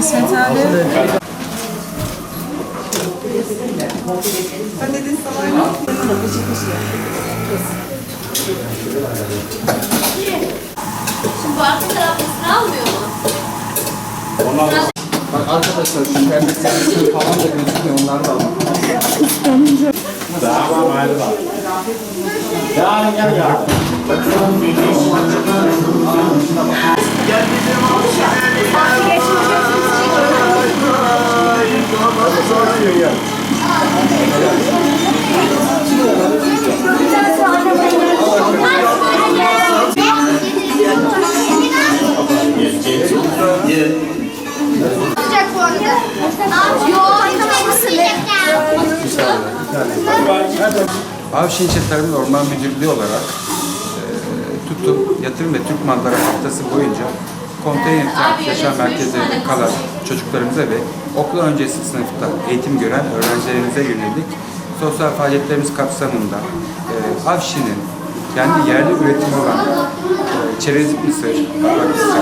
İsmet abi. Ben dedin sana. Şimdi bu arka tarafını almıyor mu? Bak arkadaşlar şu perdesinin falan da gözükmüyor onlar da almıyor. Tamam hadi bak. Yarın gel ya. Sıcak bu arada. Yok, Avşin İlçe Tarım ve Orman Müdürlüğü olarak e, tutum, yatırım ve Türk Manzara Haftası boyunca konteyner yaşam merkezlerinde kalan çocuklarımıza ve okul öncesi sınıfta eğitim gören öğrencilerimize yönelik sosyal faaliyetlerimiz kapsamında e, Avşin'in kendi yerli üretimi olan e, çerezlik mısır, yaprak mısır,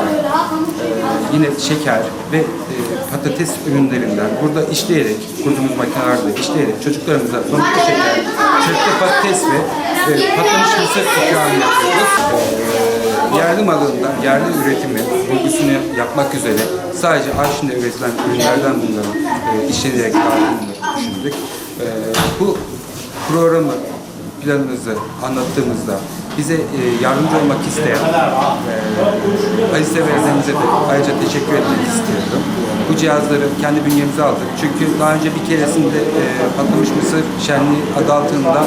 e, yine şeker ve e, patates ürünlerinden burada işleyerek, kurduğumuz makinelerde işleyerek çocuklarımıza pamuklu şeker, çöpte patates ve e, patlamış mısır ikramı yapıyoruz. E, yerli malından, yerli üretimi, bulgusunu yapmak üzere sadece Arşin'de üretilen ürünlerden bunların e, işlenerek dağıtımını düşündük. E, bu programı planımızı anlattığımızda bize e, yardımcı olmak isteyen e, Aziz öğretmenimize de ayrıca teşekkür etmek istiyorum. Bu cihazları kendi bünyemize aldık. Çünkü daha önce bir keresinde e, patlamış mısır şenliği adı altında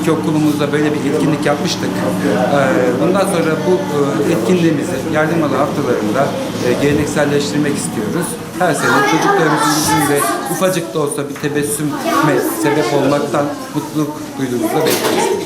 iki okulumuzda böyle bir etkinlik yapmıştık. E, bundan sonra bu e, etkinliğimizi yardım alı haftalarında e, gelenekselleştirmek istiyoruz. Her sene çocuklarımızın yüzünde ufacık da olsa bir tebessüme sebep olmaktan mutluluk duyduğumuzda bekleriz.